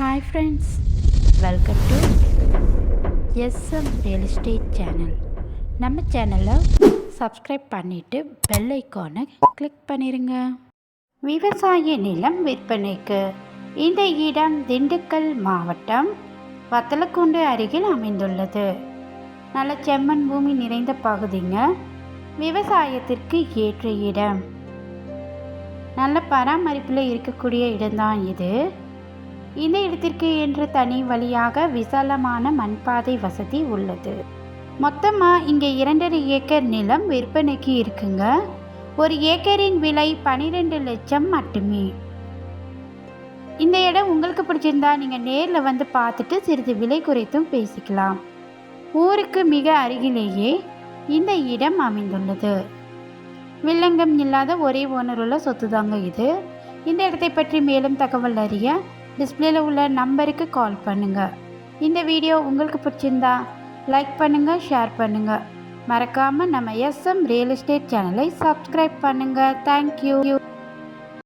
Hi friends welcome to SM real estate channel நம்ம சேனலை subscribe பண்ணிவிட்டு பெல் ஐக்கானை கிளிக் பண்ணிடுங்க விவசாய நிலம் விற்பனைக்கு இந்த இடம் திண்டுக்கல் மாவட்டம் வத்தலக்குண்டு அருகில் அமைந்துள்ளது. நல்ல செம்மண் பூமி நிறைந்த பகுதிங்க. விவசாயத்திற்கு ஏற்ற இடம். நல்ல பராமரிப்பில் இருக்கக்கூடிய இடம்தான் இது. இந்த இடத்திற்கு என்று தனி வழியாக விசாலமான மண்பாதை வசதி உள்ளது. மொத்தமாக இங்கே இரண்டரை ஏக்கர் நிலம் விற்பனைக்கு இருக்குங்க. ஒரு ஏக்கரின் விலை பன்னிரெண்டு லட்சம் மட்டுமே. இந்த இடம் உங்களுக்கு பிடிச்சிருந்தா நீங்கள் நேரில் வந்து பார்த்துட்டு சிறிது விலை குறைத்தும் பேசிக்கலாம். ஊருக்கு மிக அருகிலேயே இந்த இடம் அமைந்துள்ளது. வில்லங்கம் இல்லாத ஒரே ஓனருள்ள சொத்து தாங்க இது. இந்த இடத்தை பற்றி மேலும் தகவல் அறிய டிஸ்பிளேல உள்ள நம்பருக்கு கால் பண்ணுங்க. இந்த வீடியோ உங்களுக்கு பிடிச்சிருந்தா லைக் பண்ணுங்க ஷேர் பண்ணுங்க. மறக்காம நம்ம எஸ்எம் ரியல் எஸ்டேட் சேனலை சப்ஸ்கிரைப் பண்ணுங்க. Thank you